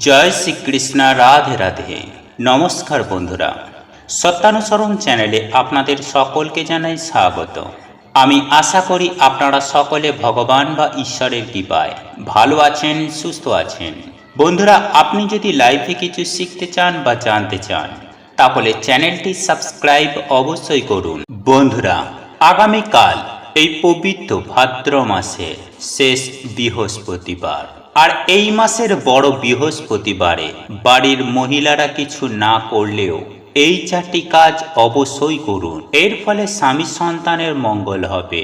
জয় শ্রীকৃষ্ণ, রাধে রাধে। নমস্কার বন্ধুরা। সত্যানুসরণ চ্যানেলে আপনাদের সকলকে জানাই স্বাগত। আমি আশা করি আপনারা সকলে ভগবান বা ঈশ্বরের কৃপায় ভালো আছেন, সুস্থ আছেন। বন্ধুরা, আপনি যদি লাইফে কিছু শিখতে চান বা জানতে চান, তাহলে চ্যানেলটি সাবস্ক্রাইব অবশ্যই করুন। বন্ধুরা, আগামীকাল এই পবিত্র ভাদ্র মাসের শেষ বৃহস্পতিবার। আর এই মাসের বড় বৃহস্পতিবারে বাড়ির মহিলারা কিছু না করলেও এই চারটি কাজ অবশ্যই করুন। এর ফলে স্বামী সন্তানের মঙ্গল হবে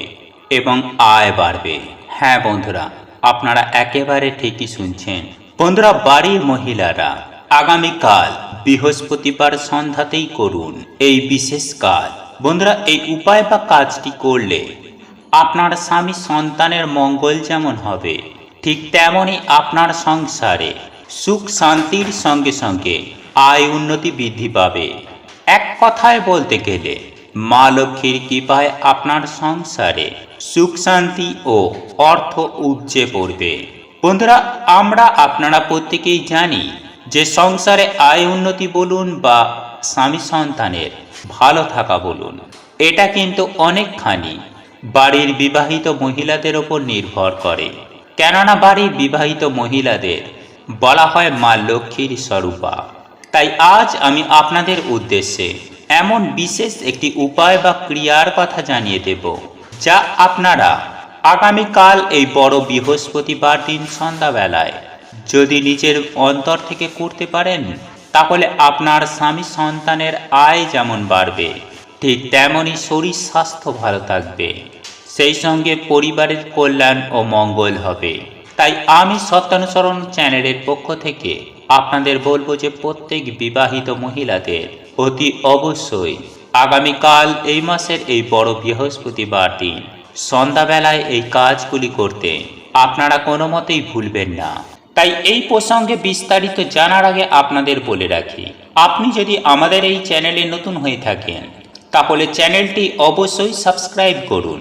এবং আয় বাড়বে। হ্যাঁ বন্ধুরা, আপনারা একেবারে ঠিকই শুনছেন। বন্ধুরা, বাড়ির মহিলারা আগামীকাল বৃহস্পতিবার সন্ধ্যাতেই করুন এই বিশেষ কাজ। বন্ধুরা, এই উপায় বা কাজটি করলে আপনার স্বামী সন্তানের মঙ্গল যেমন হবে ঠিক তেমনই আপনার সংসারে সুখ শান্তির সঙ্গে সঙ্গে আয় উন্নতি বৃদ্ধি পাবে। এক কথায় বলতে গেলে, মা লক্ষ্মীর কৃপায় আপনার সংসারে সুখ শান্তি ও অর্থ উপচে পড়বে। বন্ধুরা, আমরা আপনারা প্রত্যেকেই জানি যে সংসারে আয় উন্নতি বলুন বা স্বামী সন্তানের ভালো থাকা বলুন, এটা কিন্তু অনেকখানি বাড়ির বিবাহিত মহিলাদের ওপর নির্ভর করে। কেননা বাড়ির বিবাহিত মহিলাদের বলা হয় মা লক্ষ্মীর স্বরূপা। তাই আজ আমি আপনাদের উদ্দেশ্যে এমন বিশেষ একটি উপায় বা ক্রিয়ার কথা জানিয়ে দেব, যা আপনারা আগামীকাল এই বড় বৃহস্পতিবার দিন সন্ধ্যাবেলায় যদি নিজের অন্তর থেকে করতে পারেন, তাহলে আপনার স্বামী সন্তানের আয় যেমন বাড়বে, ঠিক তেমনই শরীর স্বাস্থ্য ভালো থাকবে। সেই সঙ্গে পরিবারের কল্যাণ ও মঙ্গল হবে। তাই আমি সত্যানুসরণ চ্যানেলের পক্ষ থেকে আপনাদের বলব যে প্রত্যেক বিবাহিত মহিলাদের অতি অবশ্যই আগামীকাল এই মাসের এই বড় বৃহস্পতিবার দিন সন্ধ্যাবেলায় এই কাজগুলি করতে আপনারা কোনো মতেই ভুলবেন না। তাই এই প্রসঙ্গে বিস্তারিত জানার আগে আপনাদের বলে রাখি, আপনি যদি আমাদের এই চ্যানেলে নতুন হয়ে থাকেন, তাহলে চ্যানেলটি অবশ্যই সাবস্ক্রাইব করুন।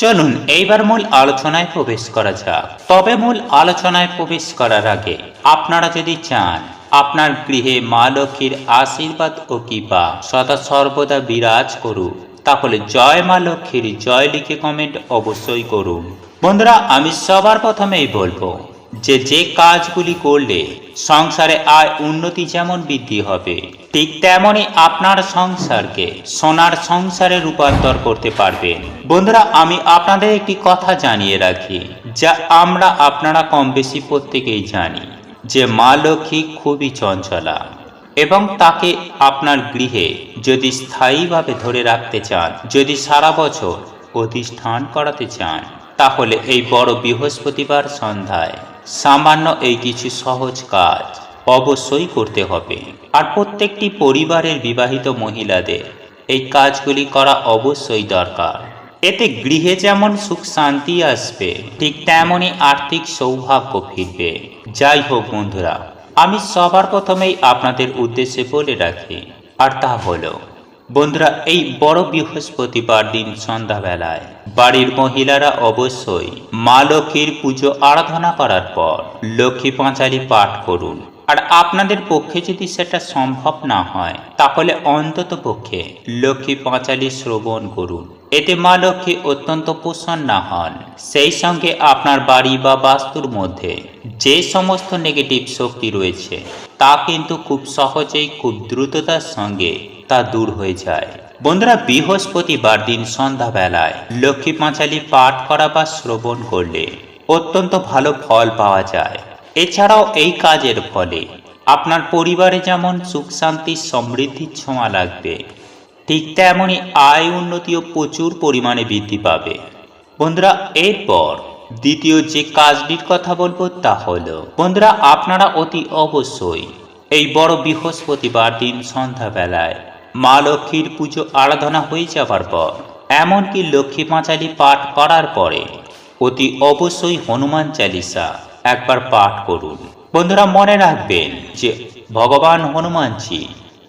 চলুন, এইবার মূল আলোচনায় প্রবেশ করা যাক। তবে মূল আলোচনায় প্রবেশ করার আগে আপনারা যদি চান, আপনার গৃহে মা লক্ষ্মীর আশীর্বাদ ও কৃপা সদা সর্বদা বিরাজ করুক, তাহলে জয় মা লক্ষ্মীর জয় লিখে কমেন্ট অবশ্যই করুন। বন্ধুরা, আমি সবার প্রথমেই বলব যে যে কাজগুলি করলে সংসারে আয় উন্নতি যেমন বৃদ্ধি হবে, ঠিক তেমনই আপনার সংসারকে সোনার সংসারে রূপান্তর করতে পারবেন। বন্ধুরা, আমি আপনাদের একটি কথা জানিয়ে রাখি, যা আমরা আপনারা কম বেশি প্রত্যেকেই জানি, যে মা লক্ষ্মী খুবই চঞ্চলা এবং তাকে আপনার গৃহে যদি স্থায়ীভাবে ধরে রাখতে চান, যদি সারা বছর অধিষ্ঠান করাতে চান, তাহলে এই বড় বৃহস্পতিবার সন্ধ্যায় সামান্য এই কিছু সহজ কাজ অবশ্যই করতে হবে। আর প্রত্যেকটি পরিবারের বিবাহিত মহিলাদের এই কাজগুলি করা অবশ্যই দরকার। এতে গৃহে যেমন সুখ শান্তি আসবে, ঠিক তেমনই আর্থিক সৌভাগ্য ফিরবে। যাই হোক বন্ধুরা, আমি সবার প্রথমেই আপনাদের উদ্দেশ্যে বলে রাখি, আর তা হলো বন্ধুরা, এই বড় বৃহস্পতিবার দিন সন্ধ্যাবেলায় বাড়ির মহিলারা অবশ্যই মা লক্ষ্মীর পুজো আরাধনা করার পর লক্ষ্মী পাঁচালি পাঠ করুন। আর আপনাদের পক্ষে যদি সেটা সম্ভব না হয়, তাহলে অন্তত পক্ষে লক্ষ্মী পাঁচালি শ্রবণ করুন। এতে মা লক্ষ্মী অত্যন্ত প্রসন্ন হন। সেই সঙ্গে আপনার বাড়ি বা বাস্তুর মধ্যে যে সমস্ত নেগেটিভ শক্তি রয়েছে, তা কিন্তু খুব সহজেই, খুব দ্রুততার সঙ্গে তা দূর হয়ে যায়। বন্ধুরা, বৃহস্পতিবার দিন সন্ধ্যাবেলায় লক্ষ্মী পাঁচালি পাঠ করা বা শ্রবণ করলে অত্যন্ত ভালো ফল পাওয়া যায়। এছাড়াও এই কাজের ফলে আপনার পরিবারে যেমন সুখ, শান্তি, সমৃদ্ধির ছোঁয়া লাগবে, ঠিক তেমনই আয় উন্নতিও প্রচুর পরিমাণে বৃদ্ধি পাবে। বন্ধুরা, এরপর দ্বিতীয় যে কাজটির কথা বলব তা হলো, বন্ধুরা, আপনারা অতি অবশ্যই এই বড় বৃহস্পতিবার দিন সন্ধ্যাবেলায় মা লক্ষ্মীর পুজো আরাধনা হয়ে যাবার পর, এমনকি লক্ষ্মী পাঁচালি পাঠ করার পরে অতি অবশ্যই হনুমান চালিসা একবার পাঠ করুন। বন্ধুরা, মনে রাখবেন যে ভগবান হনুমানজি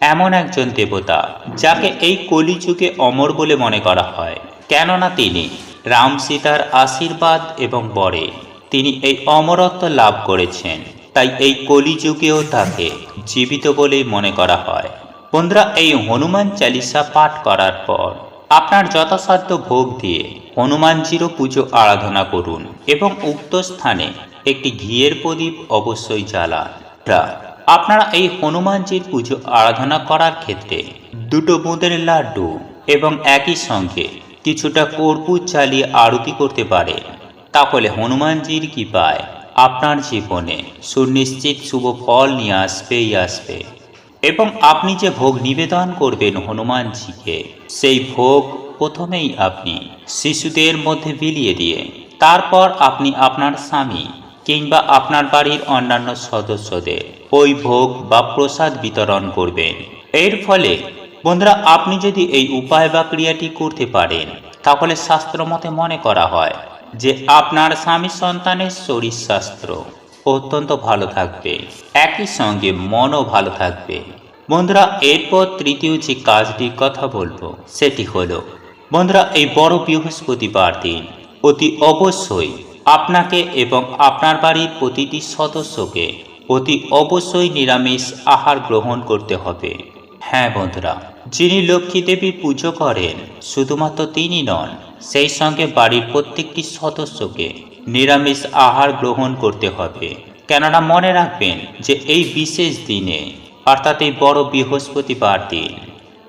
এমন একজন দেবতা যাকে এই কলিযুগে অমর বলে মনে করা হয়। কেননা তিনি রাম সীতার আশীর্বাদ এবং বরে তিনি এই অমরত্ব লাভ করেছেন। তাই এই কলিযুগেও তাকে জীবিত বলেই মনে করা হয়। বন্ধুরা, এই হনুমান চালিসা পাঠ করার পর আপনার যথাসাধ্য ভোগ দিয়ে হনুমানজিরও পুজো আরাধনা করুন এবং উক্ত স্থানে একটি ঘিয়ের প্রদীপ অবশ্যই জ্বালান। রা, আপনারা এই হনুমানজির পুজো আরাধনা করার ক্ষেত্রে দুটো বুঁদের লাড্ডু এবং একই সঙ্গে কিছুটা কর্পূর চালিয়ে আরতি করতে পারে তাহলে হনুমানজির কৃপায় আপনার জীবনে সুনিশ্চিত শুভ ফল নিয়ে আসবেই আসবে। এবং আপনি যে ভোগ নিবেদন করবেন হনুমানজিকে সেই ভোগ প্রথমেই আপনি শিশুদের মধ্যে বিলিয়ে দিয়ে তারপর আপনি আপনার স্বামী কিংবা আপনার বাড়ির অন্যান্য সদস্যদের ওই ভোগ বা প্রসাদ বিতরণ করবেন। এর ফলে, বন্ধুরা, আপনি যদি এই উপায় বা ক্রিয়াটি করতে পারেন, তাহলে শাস্ত্রমতে মনে করা হয় যে আপনার স্বামী সন্তানের শরীর স্বাস্থ্য অত্যন্ত ভালো থাকবে। একই সঙ্গে মনও ভালো থাকবে। বন্ধুরা, এরপর তৃতীয় যে কাজটির কথা বলব, সেটি হলো, বন্ধুরা, এই বড় বৃহস্পতিবার দিন অতি অবশ্যই আপনাকে এবং আপনার বাড়ির প্রতিটি সদস্যকে অতি অবশ্যই নিরামিষ আহার গ্রহণ করতে হবে। হ্যাঁ বন্ধুরা, যিনি লক্ষ্মী দেবীর পুজো করেন, শুধুমাত্র তিনি নন, সেই সঙ্গে বাড়ির প্রত্যেকটি সদস্যকে নিরামিষ আহার গ্রহণ করতে হবে। কেননা মনে রাখবেন যে এই বিশেষ দিনে, অর্থাৎ এই বড় বৃহস্পতিবার দিন,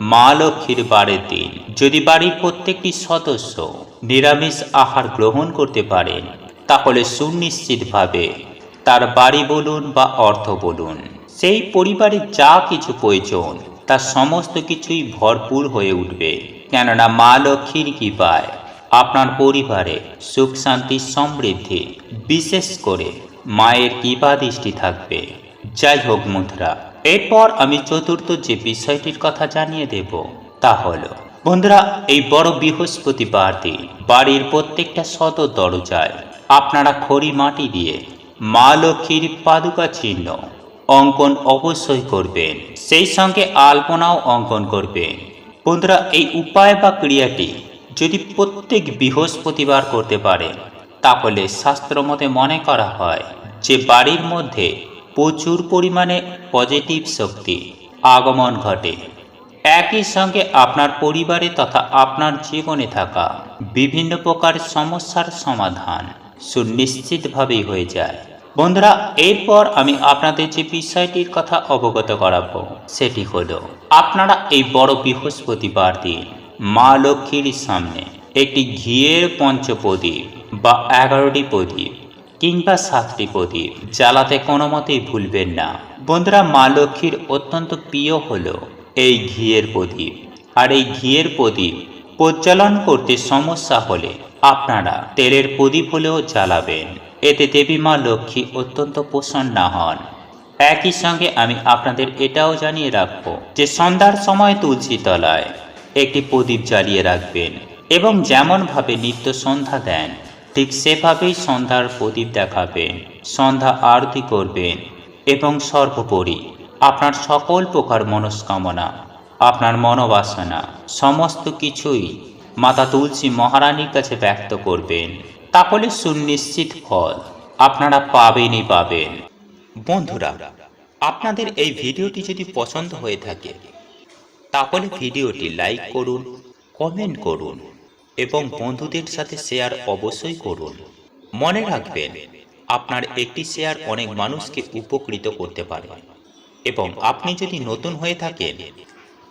মা লক্ষ্মীর বারের দিন, যদি বাড়ির প্রত্যেকটি সদস্য নিরামিষ আহার গ্রহণ করতে পারেন তাহলে সুনিশ্চিতভাবে তার বাড়ি বলুন বা অর্থ বলুন, সেই পরিবারে যা কিছু প্রয়োজন তার সমস্ত কিছুই ভরপুর হয়ে উঠবে। কেননা মা লক্ষ্মীর কৃপায় আপনার পরিবারে সুখ, শান্তি, সমৃদ্ধি, বিশেষ করে মায়ের কৃপা দৃষ্টি থাকবে। যাই হোক মুদ্রা, এরপর আমি চতুর্থ যে বিষয়টির কথা জানিয়ে দেব, তা হলো, বন্ধুরা, এই বড় বৃহস্পতিবার দিন বাড়ির প্রত্যেকটা শত দরজায় আপনারা খড়ি মাটি দিয়ে মা লক্ষ্মীর পাদুকা চিহ্ন অঙ্কন অবশ্যই করবেন। সেই সঙ্গে আলপনাও অঙ্কন করবেন। বন্ধুরা, এই উপায় বা ক্রিয়াটি যদি প্রত্যেক বৃহস্পতিবার করতে পারেন, তাহলে শাস্ত্রমতে মনে করা হয় যে বাড়ির মধ্যে প্রচুর পরিমাণে পজিটিভ শক্তি আগমন ঘটে। একই সঙ্গে আপনার পরিবারে তথা আপনার জীবনে থাকা বিভিন্ন প্রকার সমস্যার সমাধান সুনিশ্চিতভাবেই হয়ে যায়। বন্ধুরা, এরপর আমি আপনাদের যে বিষয়টির কথা অবগত করাবো, সেটি হলো, আপনারা এই বড় বৃহস্পতিবার দিন মা লক্ষ্মীর সামনে একটি ঘিয়ের পঞ্চপ্রদীপ বা এগারোটি প্রদীপ কিংবা সাতটি প্রদীপ জ্বালাতে কোনো মতেই ভুলবেন না। বন্ধুরা, মা লক্ষ্মীর অত্যন্ত প্রিয় হলো এই ঘিয়ের প্রদীপ। আর এই ঘিয়ের প্রদীপ প্রজ্বলন করতে সমস্যা হলে আপনারা তেলের প্রদীপ হলেও জ্বালাবেন। এতে দেবী মা লক্ষ্মী অত্যন্ত প্রসন্ন হন। একই সঙ্গে আমি আপনাদের এটাও জানিয়ে রাখব যে সন্ধ্যার সময় তুলসী তলায় একটি প্রদীপ জ্বালিয়ে রাখবেন এবং যেমনভাবে নিত্য সন্ধ্যা দেন, ঠিক সেভাবেই সন্ধ্যার প্রদীপ দেখাবেন, সন্ধ্যা আরতি করবেন এবং সর্বোপরি আপনার সকল প্রকার মনস্কামনা আপনার মনোবাসনা, সমস্ত কিছুই মাতা তুলসী মহারানীর কাছে ব্যক্ত করবেন। তাহলে সুনিশ্চিত ফল আপনারা পাবেনই পাবেন। বন্ধুরা, আপনাদের এই ভিডিওটি যদি পছন্দ হয়ে থাকে, তাহলে ভিডিওটি লাইক করুন, কমেন্ট করুন এবং বন্ধুদের সাথে শেয়ার অবশ্যই করুন। মনে রাখবেন, আপনার একটি শেয়ার অনেক মানুষকে উপকৃত করতে পারে। এবং আপনি যদি নতুন হয়ে থাকেন